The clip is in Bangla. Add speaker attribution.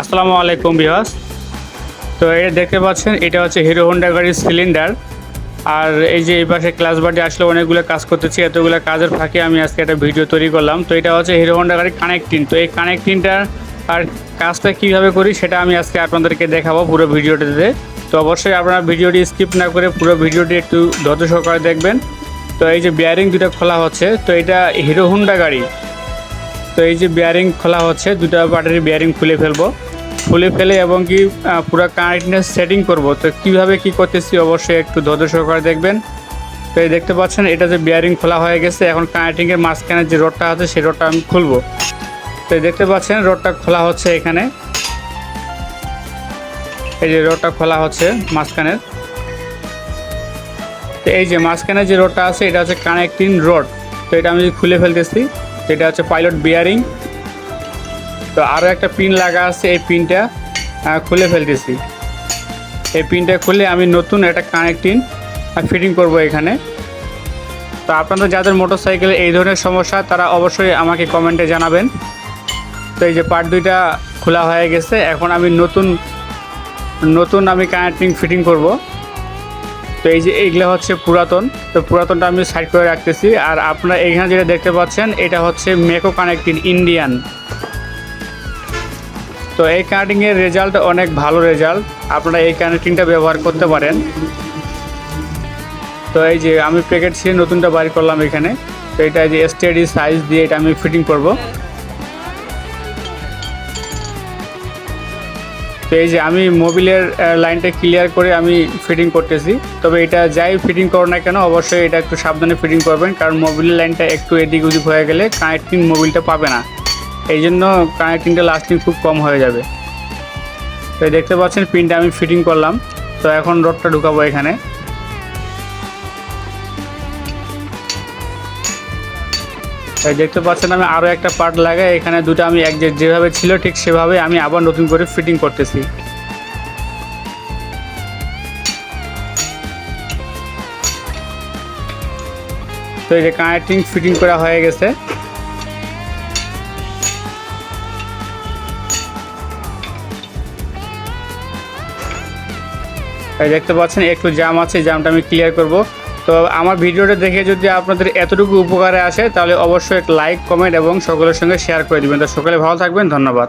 Speaker 1: আসসালামু আলাইকুম বিহাস তো এটা দেখতে পাচ্ছেন, এটা হচ্ছে হিরো হোন্ডা গাড়ির সিলিন্ডার। আর এই যে এই পাশে ক্লাস বাড়ি আসলে অনেকগুলো কাজ করতেছি, এতগুলো কাজের ফাঁকে আমি আজকে একটা ভিডিও তৈরি করলাম। তো এটা হচ্ছে হিরো হোন্ডা গাড়ির কানেক্টিং তো এই কানেক্টিংটার আর কাজটা কীভাবে করি সেটা আমি আজকে আপনাদেরকে দেখাবো পুরো ভিডিওটিতে। তো অবশ্যই আপনারা ভিডিওটি স্কিপ না করে পুরো ভিডিওটি একটু ধৈর্য সহকারে দেখবেন। তো এই যে বিয়ারিং দুটো খোলা হচ্ছে, তো এটা হিরো হোন্ডা গাড়ি। তো এই যে বিয়ারিং খোলা হচ্ছে, দুটো ব্যাটারি বিয়ারিং খুলে ফেলব। খুলে ফেলে এবং কি পুরো কানেক্টনেস সেটিং করব। তো কীভাবে কি করতেছি অবশ্যই একটু ধৈর্য সহকারে দেখবেন। তো এই দেখতে পাচ্ছেন, এটা যে বিয়ারিং খোলা হয়ে গেছে, এখন কানেক্টিংয়ের মাঝখানে যে রডটা আছে, সেই রডটা আমি খুলবো। তো দেখতে পাচ্ছেন, রডটা খোলা হচ্ছে এখানে। এই যে রডটা খোলা হচ্ছে মাঝখানের। তো এই যে মাঝখানে যে রডটা আছে, এটা হচ্ছে কানেক্টিং রড তো এটা আমি খুলে ফেলতেছি এটা হচ্ছে পাইলট বিয়ারিং। তো আরও একটা পিন লাগা আছে এই পিনটা। খুলে ফেলতেছি। এই পিনটা খুলে আমি নতুন একটা কানেক্টিং ফিটিং করব এখানে। তো আপনাদের যাদের মোটর সাইকেলে এই ধরনের সমস্যা, তারা অবশ্যই আমাকে কমেন্টে জানাবেন। তো এই যে পার্ট দুইটা খোলা হয়ে গেছে, এখন আমি নতুন নতুন আমি কানেক্টিং ফিটিং করব। তো এই যে এইগুলো হচ্ছে পুরাতন, তো পুরাতনটা আমি সাইড করে রাখতেছি। আর আপনারা এইখানে যেটা দেখতে পাচ্ছেন, এটা হচ্ছে মেকো কানেক্টিং ইন্ডিয়ান তো এই কানেক্টিংয়ের রেজাল্ট অনেক ভালো রেজাল্ট আপনারা এই কানেক্টিংটা ব্যবহার করতে পারেন। তো এই যে আমি প্যাকেট ছিঁড়ে নতুনটা বাইর করলাম এখানে। তো এটা যে স্টেডি সাইজ দিয়ে এটা আমি ফিটিং করব। তো এই যে আমি মোবিলের লাইনটা ক্লিয়ার করে আমি ফিটিং করতেছি। তবে এটা যাই ফিটিং করো না কেন, অবশ্যই এটা একটু সাবধানে ফিটিং করবেন, কারণ মোবিলের লাইনটা একটু এদিক ওদিক হয়ে গেলে কানেক্টিং মোবিলটা পাবে না। এই জন্য কানেক্টিংটা লাস্টিং খুব কম হয়ে যাবে। তো দেখতে পাচ্ছেন পিনটা আমি ফিটিং করলাম। তো এখন রডটা ঢুকাবো এখানে। দেখতে পাচ্ছেন আমি আরও একটা পার্ট লাগাই। এখানে দুটো আমি এক যেভাবে ছিল, ঠিক সেভাবে আমি আবার নতুন করে ফিটিং করতেছি। তো এই যে কানেক্টিং ফিটিং করা হয়ে গেছে। দেখতে পাচ্ছেন, একটু জাম আছে জামটা আমি ক্লিয়ার করব। তো আমার ভিডিওটা দেখে যদি আপনাদের এতটুকু উপকারে আসে, তাহলে অবশ্যই লাইক কমেন্ট এবং সকলের সঙ্গে শেয়ার করে দেবেন। তো সকলে ভালো থাকবেন, ধন্যবাদ।